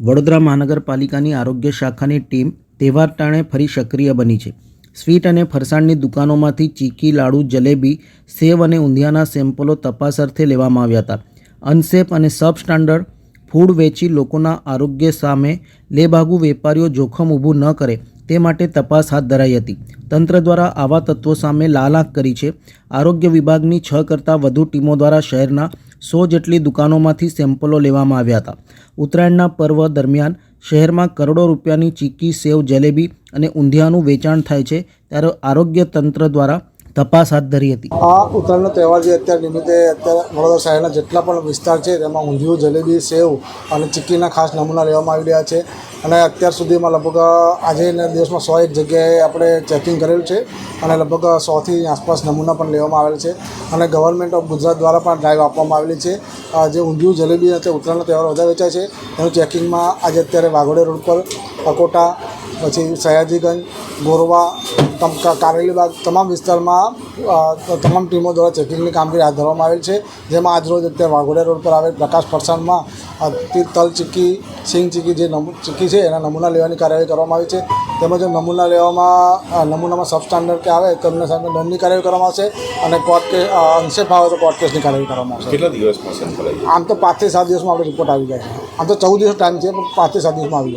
વડોદરા મહાનગરપાલિકાની આરોગ્ય શાખાની ટીમ તહેવાર ટાણે ફરી સક્રિય બની છે. સ્વીટ અને ફરસાણની દુકાનોમાંથી ચીકી, લાડુ, જલેબી, સેવ અને ઊંધિયાના સેમ્પલો તપાસ અર્થે લેવામાં આવ્યા હતા. અનસેફ અને સબસ્ટાન્ડર્ડ ફૂડ વેચી લોકોના આરોગ્ય સામે લેભાગુ વેપારીઓ જોખમ ઊભું ન કરે તે માટે તપાસ હાથ ધરાઈ હતી. તંત્ર દ્વારા આવા તત્વો સામે લાલાક કરી છે. આરોગ્ય વિભાગની છ કરતાં વધુ ટીમો દ્વારા શહેરના સો જેટલી દુકાનોમાંથી સેમ્પલો લેવામાં આવ્યા હતા. ઉત્તરાયણના પર્વ દરમિયાન શહેરમાં કરોડો રૂપિયાની ચીકી, સેવ, જલેબી અને ઊંધિયાનું વેચાણ થાય છે. ત્યારે આરોગ્ય તંત્ર દ્વારા તપાસ હાથ ધરી હતી. આ ઉત્તરાયણનો તહેવાર જે અત્યારે નિમિત્તે અત્યારે વડોદરા શહેરના જેટલા પણ વિસ્તાર છે, તેમાં ઊંધિયું, જલેબી, સેવ અને ચીક્કીના ખાસ નમૂના લેવામાં આવી રહ્યા છે. અને અત્યાર સુધીમાં લગભગ આજે દિવસમાં સો એક જગ્યાએ આપણે ચેકિંગ કરેલું છે અને લગભગ સોથી આસપાસ નમૂના પણ લેવામાં આવેલ છે. અને ગવર્મેન્ટ ઓફ ગુજરાત દ્વારા પણ ડ્રાઈવ આપવામાં આવેલી છે. જે ઊંધિયું, જલેબી અને ઉત્તરાયણનો તહેવાર વધારે વેચાય છે, એનું ચેકિંગમાં આજે અત્યારે વાઘોડે રોડ પર અકોટા પછી સયાજીગંજ ગોરવા તમ- કારેલીબાગ તમામ વિસ્તારમાં તમામ ટીમો દ્વારા ચેકિંગની કામગીરી હાથ ધરવામાં આવેલ છે. જેમાં આજરોજ અત્યારે વાઘોડિયા રોડ પર આવેલ પ્રકાશ ફરસાણમાં તલ ચીક્કી સિંગ ચીક્કી જે નમૂ ચીક્કી છે એના નમૂના લેવાની કાર્યવાહી કરવામાં આવી છે. તેમજ નમૂના લેવામાં નમૂનામાં સબ સ્ટાન્ડર્ડ કે આવે તો એમને સામે દંડની કાર્યવાહી કરવામાં આવશે અને કોર્ટ કે અંશે ફાવે તો કોર્ટ કેસની કાર્યવાહી કરવામાં આવશે. કેટલા દિવસમાં આમ તો પાંચથી સાત દિવસમાં આપણે રિપોર્ટ આવી જાય આમ તો ચૌદ દિવસ ટાઈમ છે પણ પાંચથી સાત દિવસમાં આવી જાય